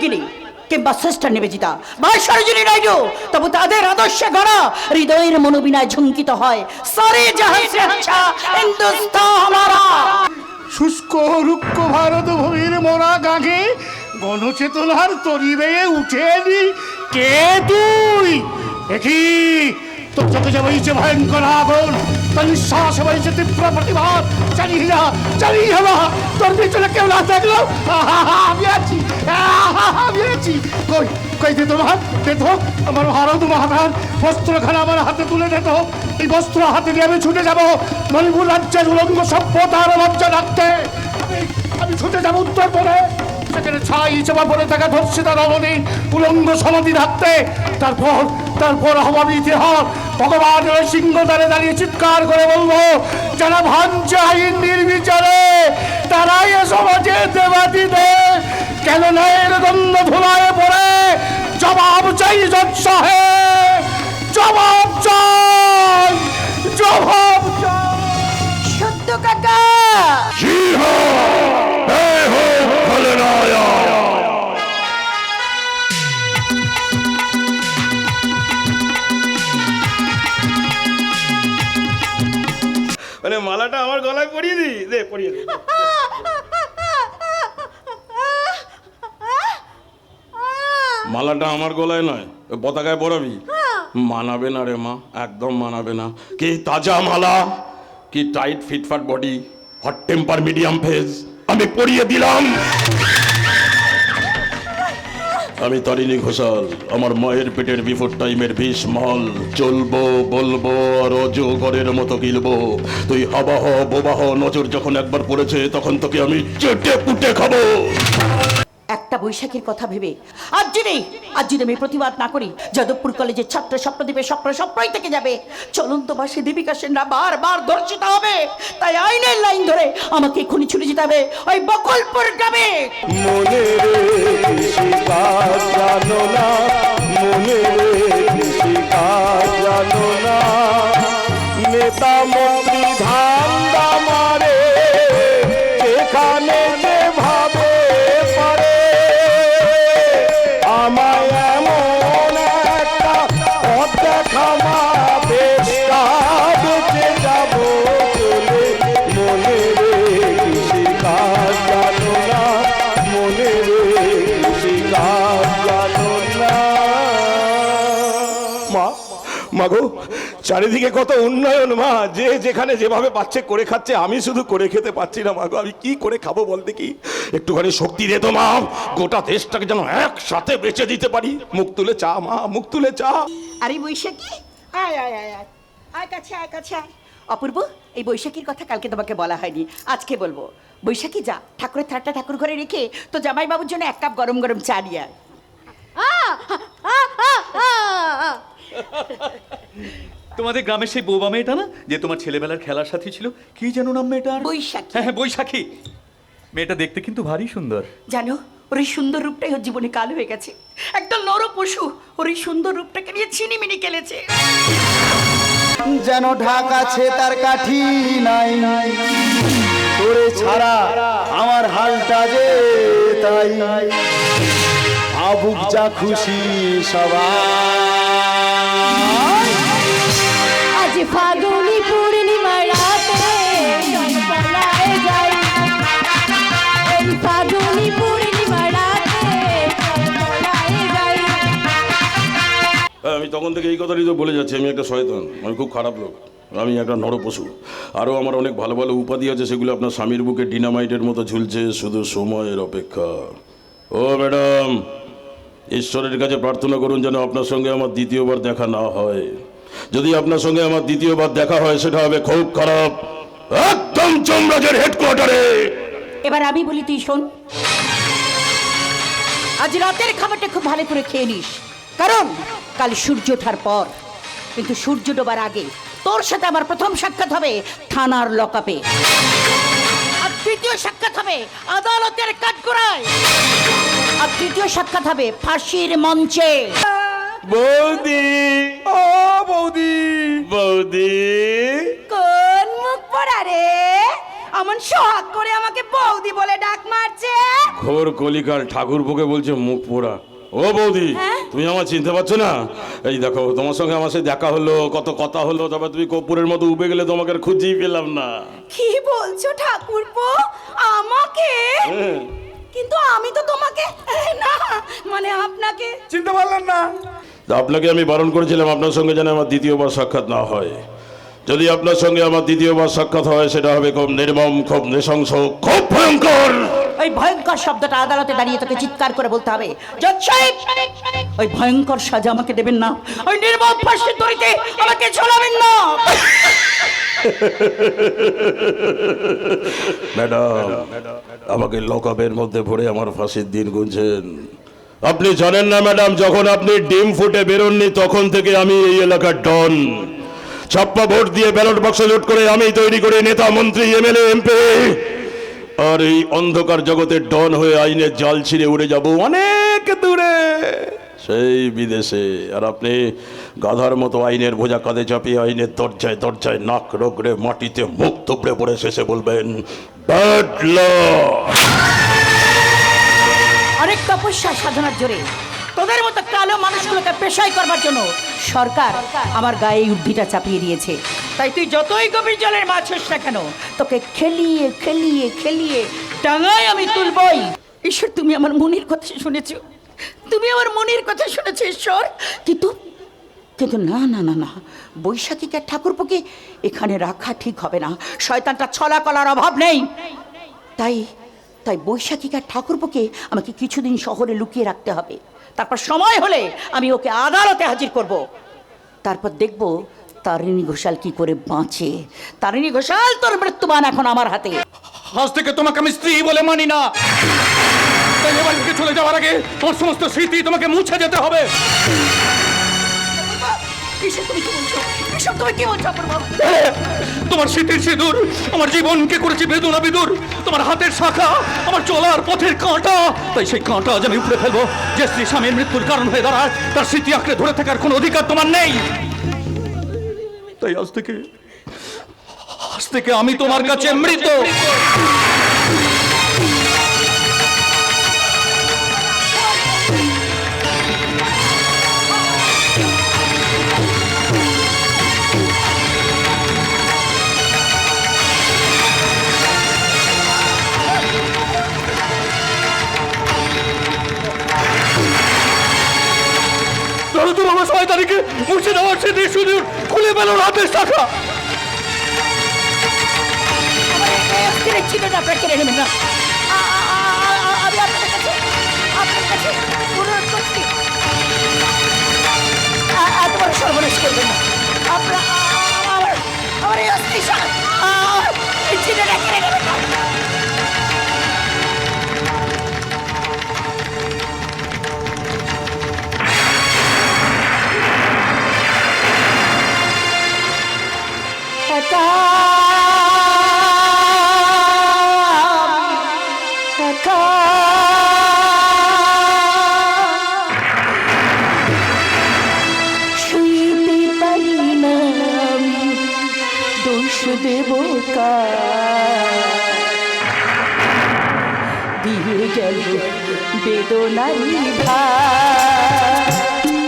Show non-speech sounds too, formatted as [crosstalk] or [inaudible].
মাতঙ্গিনী কিংবা শ্রেষ্ঠ নিবেদিতা। বা সরোজিনী নাইডু তবু তাদের আদর্শে গড়া, হৃদয়ের মনোবিনায় ঝুঙ্কিত হয়। সারে আচ্ছা হিন্দুস্তান হামারা। শুষ্ক, রুক্ষ ভারত ভূমির মোরা গাঙে গণচেতনার তরি বেয়ে উঠে এলি কে তুই? দেখি তোর চোখে যে বইছে ভয়ঙ্কর আগুন নিঃশ্বাসে বইছে তীব্র প্রতিবাদ চালিয়ে যা চালিয়ে যা তোর পিছনে কেউ না আহা, আমি আছি। আমি আছি। কই কই দে তোমার দে তো। আমার ভারত মহারাজ বস্ত্রখানা আমার হাতে তুলে দে তো। এই বস্ত্র হাতে নিয়ে আমি ছুটে যাব। মণিপুর রাজ্যের উলঙ্গ সভ্যতার রাখতে আমি ছুটে যাব উত্তর পরে সেখানে ছাই চাপা পড়ে থাকা ধর্ষিতা রমণী উলঙ্গ সমাধি তারপর তারপর হবাবি ইতিহাস ভগবানের সিংহ দ্বারে দাঁড়িয়ে চিৎকার করে বলব যারা ভাঞ্চে আইন নির্বিচারে তারাই এ সমাজে দেবাতি দেয় কেন ন্যায়ের দ্বন্দ্ব ধুলায় পড়ে? জবাব চাই জজ সাহেব জবাব চাই জবাব চাই। সত্য কাকা! মালাটা আমার গলায় পরিয়ে দি দে, পরিয়ে দে। মালাটা আমার গলায় নয় পতাকায় পরাবি? মানাবে না রে মা, একদম মানাবে না। কি তাজা মালা, কি টাইট ফিটফাট body, hot temper medium phase, আমি পরিয়ে দিলাম। আমি তারিণী ঘোষাল। আমার মায়ের পেটের বিফোর টাইমের বিষ মহল চলবো, বলব, আর অজগরের মতো গিলবো। তুই আবাহ, বোবাহ, নজর যখন একবার পড়েছে, তখন তোকে আমি চেটে পুটে খাব। বৈশাখীর কথা ভেবে। আজ যদি আজ যদি আমি প্রতিবাদ না করি, যাদবপুর কলেজের ছাত্র স্বপ্নদ্বীপের স্বপ্ন স্বপ্নই থেকে যাবে। চলন্ত বাসে দীপিকা সেনরা বারবার দর্শিত হবে। তাই আইনের লাইন ধরে আমাকে এক্ষুনি ছুটে যেতে হবে ওই বকলপুর গ্রামে। মনে রে মনে রে জানো না। মা মাগো চারিদিকে কত উন্নয়ন মা যে যেখানে যেভাবে পাচ্ছে করে খাচ্ছে আমি শুধু করে খেতে পাচ্ছি না মাগো আমি কি করে খাব বলতে কি একটুখানি শক্তি দে তো মা গোটা দেশটাকে যেন একসাথে বেঁচে দিতে পারি। মুখ তুলে চা মা মুখ তুলে চা। আরে বৈশাখী আয় আয় আয় আয়। আয় কাছে আয় কাছে আয়। অপূর্ব এই বৈশাখীর কথা কালকে তোমাকে বলা হয়নি আজকে বলব। বৈশাখী যা ঠাকুরের থাটটা ঠাকুর ঘরে রেখে তো জামাইবাবুর জন্য এক কাপ গরম গরম চা নিয়ে আয়। [laughs] তোমাদের গ্রামের সেই বৌবা মেয়েটা না যে তোমার ছেলেবেলার খেলার সাথী ছিল কি যেন নাম মেয়েটার? বৈশাখী। হ্যাঁ হ্যাঁ বৈশাখী। মেয়েটা দেখতে কিন্তু ভারী সুন্দর। জানো ওর এই সুন্দর রূপটাই ওর জীবনে কাল হয়ে গেছে। একদম নর পশু ওর এই সুন্দর রূপটাকে নিয়ে ছিনিমিনি খেলেছে। যেন ঢাক আছে তার কাঠি নাই। তোরে ছাড়া আমার হালটা যে তাই। আবুক যা খুশি সবাই। আমি তখন থেকে এই কথাটাই তো বলে যাচ্ছি, আমি একটা শয়তান, আমি খুব খারাপ লোক, আমি একটা নরপশু। আরও আমার অনেক ভালো ভালো উপাধি আছে, সেগুলো আপনার স্বামীর বুকে ডিনামাইটের মতো ঝুলছে, শুধু সময়ের অপেক্ষা। ও ম্যাডাম, ঈশ্বরের কাছে প্রার্থনা করুন যেন আপনার সঙ্গে আমার দ্বিতীয়বার দেখা না হয়। যদি আপনার সঙ্গে আমার দ্বিতীয়বার দেখা হয়, সেটা হবে খুব খারাপ। একদম চমরাজের হেডকোয়ার্টারে এবার আমি বলি, তুই শোন। আজ রাতের খাবারটা খুব ভালো করে খেয়ে নিস। কারণ কাল সূর্য ওঠার পর। কিন্তু সূর্য ডোবার আগে তোর সাথে আমার প্রথম সাক্ষাৎ হবে থানার লকআপে। আর তৃতীয় সাক্ষাৎ হবে আদালতের কাঠগড়ায়। আর তৃতীয় সাক্ষাৎ হবে ফাঁসির মঞ্চে। বৌদি। ও বৌদি। বৌদি। কোন মুখ পড়া রে? অমন সোহাগ করে আমাকে বৌদি বলে ডাক মারছে। খোর কলিকাল ঠাকুর বুকে বলছে মুখ পোড়া। ও বৌদি তুমি আমার চিনতে পারছ না? এই দেখো তোমার সঙ্গে আমার সাথে দেখা হলো কত কথা হলো তারপর তুমি কপুরের মতো উবে গেলে তোমাকে আর খুঁজেই পেলাম না। কি বলছো ঠাকুরপো? আমাকে? হ্যাঁ। কিন্তু আমি তো তোমাকে না মানে আপনাকে। চিনতে পারলাম না? তা আপনাকে আমি বারণ করেছিলাম আপনার সঙ্গে যেন আমার দ্বিতীয়বার সাক্ষাৎ না হয়। যদি আপনার সঙ্গে আমার দ্বিতীয়বার সাক্ষাৎ হয় সেটা হবে খুব নির্মম খুব নৃশংস খুব ভয়ঙ্কর। ওই ভয়ঙ্কর শব্দটা আদালতে দাঁড়িয়ে তোকে চিৎকার করে বলতে হবে। জজ সাহেব ওই ভয়ঙ্কর সাজা আমাকে দেবেন না। ওই নির্মম ফাঁসির দড়িতে আমাকে ঝোলাবেন না। ম্যাডাম আমাকে লকআপের মধ্যে ভরে আমার ফাঁসির দিন গুনছেন। আপনি জানেন না, ম্যাডাম, যখন আপনি ডিম ফুটে বেরোননি, তখন থেকে আমি এই এলাকার ডন। ছাপ্পা ভোট দিয়ে ব্যালট বাক্স লুট করে আমি তৈরি করে নেতা, মন্ত্রী, এমএলএ, এমপি। আর এই অন্ধকার জগতের ডন হয়ে আইনের জাল ছিঁড়ে উড়ে যাব অনেক দূরে, সেই বিদেশে। আর আপনি গাধার মতো আইনের বোঝা কাঁধে চাপিয়ে আইনের দরজায় দরজায় নাক রোগড়ে মাটিতে মুখ তুবড়ে পড়ে শেষে বলবেন ব্যাড ল তপস্যা সাধনার জোরে। তোদের মতো কালো মানুষগুলোকে পেশাই করবার জন্য সরকার আমার গায়ে উর্ধিটা চাপিয়ে দিয়েছে। তাই তুই যতই গভীর জলের মাছ হোস না কেন তোকে খেলিয়ে খেলিয়ে খেলিয়ে ডাঙায় আমি তুলবই। ঈশ্বর তুমি আমার মনির কথা শুনেছো? তুমি আমার মনির কথা শুনেছো ঈশ্বর? কিন্তু কিন্তু না না না না। বৈশাখীকে ঠাকুরপোকে এখানে রাখা ঠিক হবে না। শয়তানটা ছলা কলার অভাব নেই। তাই তাই বৈশাখীকার ঠাকুরপোকে আমাকে কিছুদিন শহরে লুকিয়ে রাখতে হবে। তারপর সময় হলে আমি ওকে আদালতে হাজির করব। তারপর দেখব তারিণী ঘোষাল কি করে বাঁচে। তারিণী ঘোষাল, তোর মৃত্যুবান এখন আমার হাতে। আজ থেকে তোমাকে আমি স্ত্রী বলে মানি না। চলে যাওয়ার আগে তোমার সমস্ত স্মৃতি তোমাকে মুছে যেতে হবে। এসব তুমি কি অপূর্ব? তোমার স্মৃতির সিঁদুর, আমার জীবনকে করেছে বেদনা বিদুর, তোমার হাতের শাখা, আমার চলার পথের কাঁটা। তাই সেই কাঁটা আজ আমি উপড়ে ফেলব। যে স্ত্রী স্বামীর মৃত্যুর কারণ হয়ে দাঁড়ায়, তার স্মৃতি আঁকড়ে ধরে থাকার কোনো অধিকার তোমার নেই। তাই আজ থেকে আজ থেকে আমি তোমার কাছে মৃত। স্মৃতি শুধু খুলে পেল হাতের শাখা আপনারা কেড়ে নেবেন না আমি আমার আমার এই অস্থির কেড়ে নেবেন না গেল বেদনারি ভাই